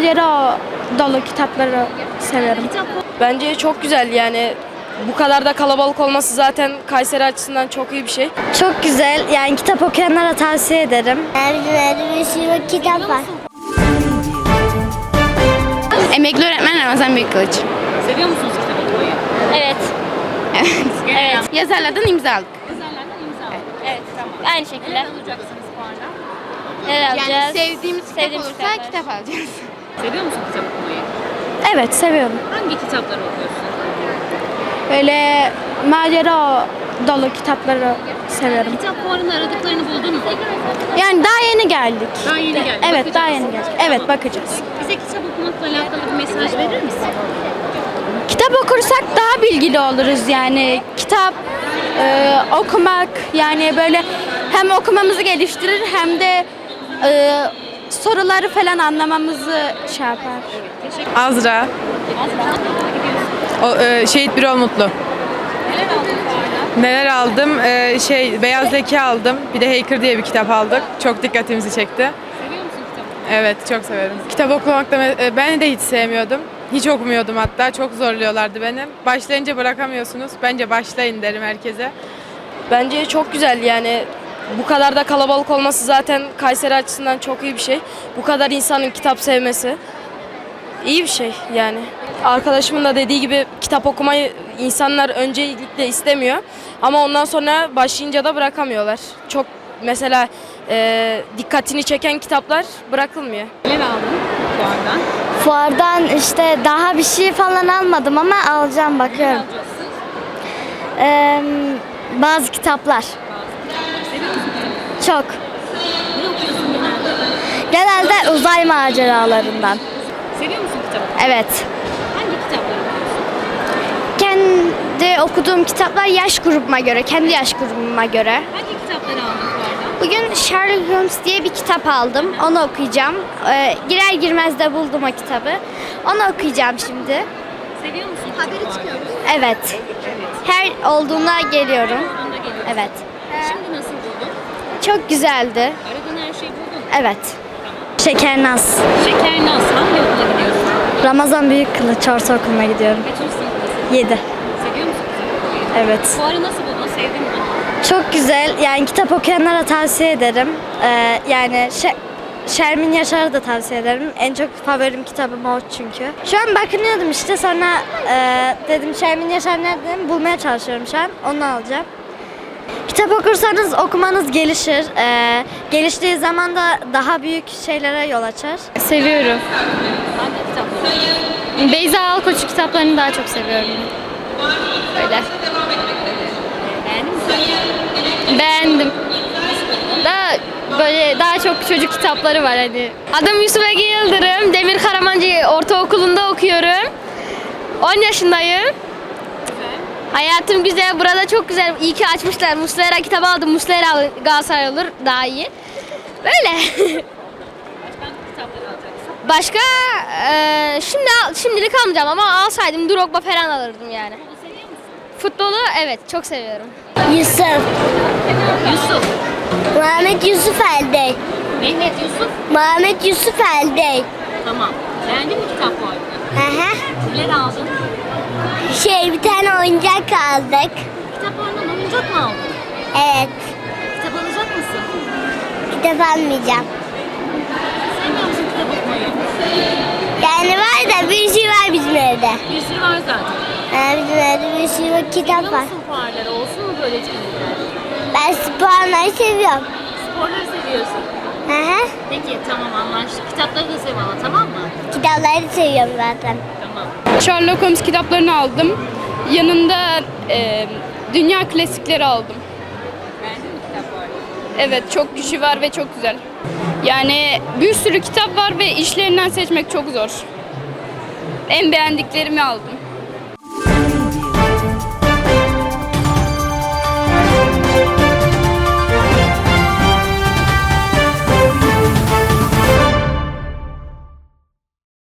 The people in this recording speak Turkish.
macera dolu kitapları severim. Bence çok güzel yani bu kadar da kalabalık olması zaten Kayseri açısından çok iyi bir şey. Çok güzel. Yani kitap okuyanlara tavsiye ederim. Bizim bir sürü kitap var. Emekli öğretmen Ramazan Büyükkılıç. Seviyor musunuz kitap okumayı? Evet. evet. Yazarlardan imza aldık. Yazarlardan imza. Evet. Tamam. Aynı şekilde. Neler alacaksınız fuarda? Neler alacağız? Yani sevdiğimiz kitap Sevdiğimiz olursa kitaplar. kitap alacağız. Seviyor musun kitap okumayı? Evet seviyorum. Hangi kitapları okuyorsun? Böyle macera dolu kitapları severim. Kitap fuarında aradıklarını buldun mu? Yani daha yeni geldik. Daha yeni geldik. Evet Bakacağız. daha yeni geldik. Evet bakacağız. Bize kitap okumakla alakalı bir mesaj verir misin? Kitap okursak daha bilgili oluruz yani. Kitap e, okumak yani böyle hem okumamızı geliştirir hem de e, soruları falan anlamamızı şey yapar. Azra. O, e, Şehit Birol Mutlu. Neler aldım? E, şey Beyaz Leke aldım. Bir de Hacker diye bir kitap aldık. Çok dikkatimizi çekti. Seviyor musun kitap Evet, çok severim. Kitap okumak da me- e, ben de hiç sevmiyordum. Hiç okumuyordum hatta. Çok zorluyorlardı beni. Başlayınca bırakamıyorsunuz. Bence başlayın derim herkese. Bence çok güzel yani bu kadar da kalabalık olması zaten Kayseri açısından çok iyi bir şey. Bu kadar insanın kitap sevmesi iyi bir şey yani. Arkadaşımın da dediği gibi kitap okumayı insanlar öncelikle istemiyor ama ondan sonra başlayınca da bırakamıyorlar. Çok mesela e, dikkatini çeken kitaplar bırakılmıyor. Neler aldın fuardan? Fuardan işte daha bir şey falan almadım ama alacağım bakıyorum. Alacaksın. Ee, bazı kitaplar. Çok. Ne okuyorsun genelde? Genelde uzay maceralarından. Seviyor musun kitap? Evet. Hangi kitapları okuyorsun? Kendi okuduğum kitaplar yaş grubuma göre, kendi yaş grubuma göre. Hangi kitapları aldın fuardan? Bugün Sherlock Holmes diye bir kitap aldım. Onu okuyacağım. Ee, girer girmez de buldum o kitabı. Onu okuyacağım şimdi. Seviyor musun kitap fuarını? Evet. Her olduğuna geliyorum. Onda geliyorsun. Evet. Şimdi nasıl buldun? Çok güzeldi. Aradığın her şeyi buldun. Evet. Şekernaz. Şeker Naz hangi okula gidiyorsun? Ramazan Büyük Kılıç Ortaokulu'na gidiyorum. Kaçıncı sınıftasın? 7. Seviyor musun okumayı? Evet. Fuarı nasıl buldun? Sevdin mi? Çok güzel. Yani kitap okuyanlara tavsiye ederim. Ee, yani Şe- Şermin Yaşar'ı da tavsiye ederim. En çok favorim kitabım o çünkü. Şu an bakınıyordum işte sonra e, dedim Şermin Yaşar nerede dedim. Bulmaya çalışıyorum şu an. Onu alacağım. Kitap okursanız okumanız gelişir. Ee, geliştiği zaman da daha büyük şeylere yol açar. Seviyorum. Hangi kitapları? Beyza Alkoç kitaplarını daha çok seviyorum. Öyle. Beğendim. Daha böyle daha çok çocuk kitapları var hani. Adım Yusuf Ege Yıldırım. Demir Karamancı Ortaokulu'nda okuyorum. 10 yaşındayım. Hayatım güzel. Burada çok güzel. İyi ki açmışlar. Muslera kitabı aldım. Muslera Galatasaray olur. Daha iyi. Böyle. Başka eee, şimdi şimdilik almayacağım ama alsaydım Drogba falan alırdım yani. Futbolu evet çok seviyorum. Yusuf. Yusuf. Muhammed Yusuf Eldey. Mehmet Yusuf. Muhammed Yusuf Eldey. Tamam. Beğendin mi kitap fuarını? Hı hı. Neler aldın? Şey bir tane oyuncak aldık. Kitap fuarından oyuncak mı aldın? Evet. Kitap alacak mısın? Kitap almayacağım. Sevmiyor musun kitap okumayı? Yani var da bir şey var bizim evde. Bir sürü var zaten. Ha, bizim evde bir sürü kitap Seviyor var. musun fuarları? Olsun mu böyle etkinlikler? Ben sporları seviyorum. Sporları seviyorsun. Hı hı. Peki tamam anlaştık. Kitapları da sev ama tamam mı? Kitapları seviyorum zaten. Tamam. Sherlock Holmes kitaplarını aldım. Yanında eee, dünya klasikleri aldım. Beğendin mi kitap? Evet çok kişi var ve çok güzel. Yani bir sürü kitap var ve işlerinden seçmek çok zor. En beğendiklerimi aldım.